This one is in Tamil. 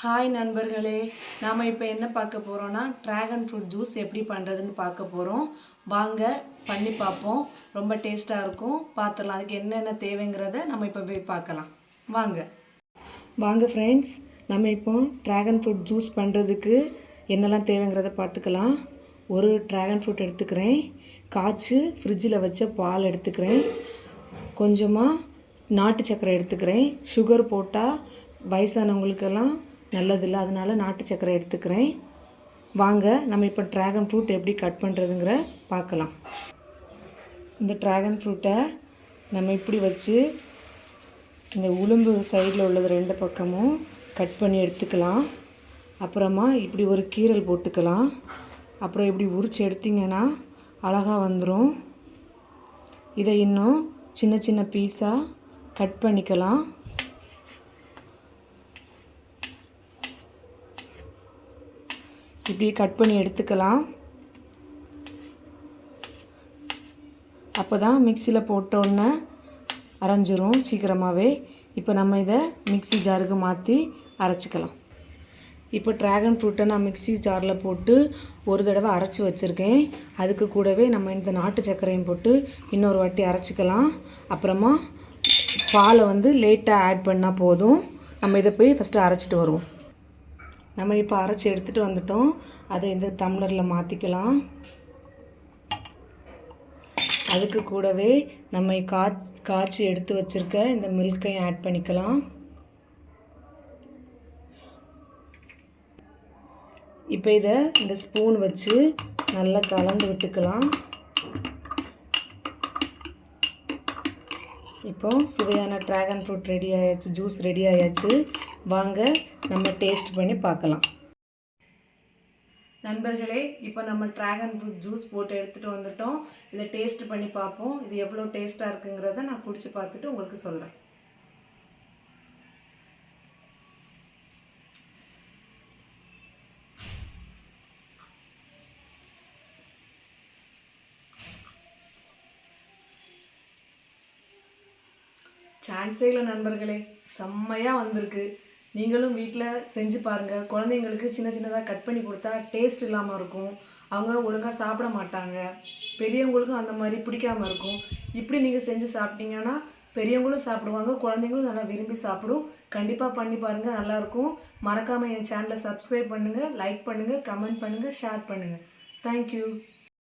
ஹாய் நண்பர்களே. நாம் இப்போ என்ன பார்க்க போகிறோன்னா ட்ராகன் ஃப்ரூட் ஜூஸ் எப்படி பண்ணுறதுன்னு பார்க்க போகிறோம் வாங்க பண்ணி பார்ப்போம். ரொம்ப டேஸ்ட்டாக இருக்கும். பார்த்துடலாம் அதுக்கு என்னென்ன தேவைங்கிறத நம்ம இப்போ போய் பார்க்கலாம். வாங்க. வாங்க ஃப்ரெண்ட்ஸ் நம்ம இப்போ ட்ராகன் ஃப்ரூட் ஜூஸ் பண்ணுறதுக்கு என்னெல்லாம் தேவைங்கிறத பார்த்துக்கலாம். ஒரு ட்ராகன் ஃப்ரூட் எடுத்துக்கிறேன். காய்ச்சி ஃப்ரிட்ஜில் வச்ச பால் எடுத்துக்கிறேன். கொஞ்சமாக நாட்டு சக்கரை எடுத்துக்கிறேன். சுகர் போட்டால் வயசானவங்களுக்கெல்லாம் நல்லதில்லை. அதனால் நாட்டு சர்க்கரை எடுத்துக்கிறேன். வாங்க நம்ம இப்போ ட்ராகன் ஃப்ரூட் எப்படி கட் பண்ணுறதுங்கிற பார்க்கலாம். இந்த ட்ராகன் ஃப்ரூட்டை நம்ம இப்படி வச்சு இந்த உளும்பு சைடில் உள்ளது ரெண்டு பக்கமும் கட் பண்ணி எடுத்துக்கலாம். அப்புறமா இப்படி ஒரு கீரல் போட்டுக்கலாம். அப்புறம் இப்படி உரிச்சு எடுத்திங்கன்னா அழகாக வந்துடும் இதை இன்னும் சின்ன சின்ன பீஸாக கட் பண்ணிக்கலாம். இப்படி கட் பண்ணி எடுத்துக்கலாம். அப்போ தான் மிக்சியில் போட்டோன்னே அரைஞ்சிரும் சீக்கிரமாகவே இப்போ நம்ம இதை மிக்ஸி ஜாருக்கு மாற்றி அரைச்சிக்கலாம். இப்போ ட்ராகன் ஃப்ரூட்டை நான் மிக்ஸி ஜாரில் போட்டு ஒரு தடவை அரைச்சி வச்சுருக்கேன். அதுக்கு கூடவே நம்ம இந்த நாட்டு சர்க்கரையும் போட்டு இன்னொரு வாட்டி அரைச்சிக்கலாம். அப்புறமா பாலை வந்து லேட்டாக ஆட் பண்ணால் போதும். நம்ம இதை போய் ஃபஸ்ட்டு அரைச்சிட்டு வருவோம். நம்ம இப்போ அரைச்சி எடுத்துகிட்டு வந்துட்டோம். அதை இந்த டம்ளரில் மாற்றிக்கலாம் அதுக்கு கூடவே நம்ம கா காய்ச்சி எடுத்து வச்சுருக்க இந்த மில்க்கையும் ஆட் பண்ணிக்கலாம். இப்போ இதை இந்த ஸ்பூன் வச்சு நல்லா கலந்து விட்டுக்கலாம். இப்போது சுவையான ட்ராகன் ஃப்ரூட் ரெடி ஆயாச்சு ஜூஸ் ரெடி ஆயாச்சு. வாங்க நம்ம டேஸ்ட் பண்ணி பார்க்கலாம். நண்பர்களே இப்போ நம்ம ட்ராகன் ஃப்ரூட் ஜூஸ் போட்டு எடுத்துகிட்டு வந்துட்டோம். இதை டேஸ்ட் பண்ணி பார்ப்போம். இது எவ்வளோ டேஸ்ட்டாக இருக்குங்கிறத நான் குடிச்சு பார்த்துட்டு உங்களுக்கு சொல்கிறேன் சான்ஸே இல்லை நண்பர்களே செம்மையாக வந்திருக்கு. நீங்களும் வீட்டில் செஞ்சு பாருங்கள் குழந்தைங்களுக்கு சின்ன சின்னதாக கட் பண்ணி கொடுத்தா டேஸ்ட் இல்லாமல் இருக்கும். அவங்க ஒழுங்காக சாப்பிட மாட்டாங்க. பெரியவங்களுக்கும் அந்த மாதிரி பிடிக்காம இருக்கும். இப்படி நீங்கள் செஞ்சு சாப்பிட்டீங்கன்னா பெரியவங்களும் சாப்பிடுவாங்க குழந்தைங்களும் நல்லா விரும்பி சாப்பிடும். கண்டிப்பாக பண்ணி பாருங்கள் நல்லாயிருக்கும் மறக்காமல் என் சேனலை சப்ஸ்கிரைப் பண்ணுங்கள் லைக் பண்ணுங்கள் கமெண்ட் பண்ணுங்கள் ஷேர் பண்ணுங்கள் தேங்க்யூ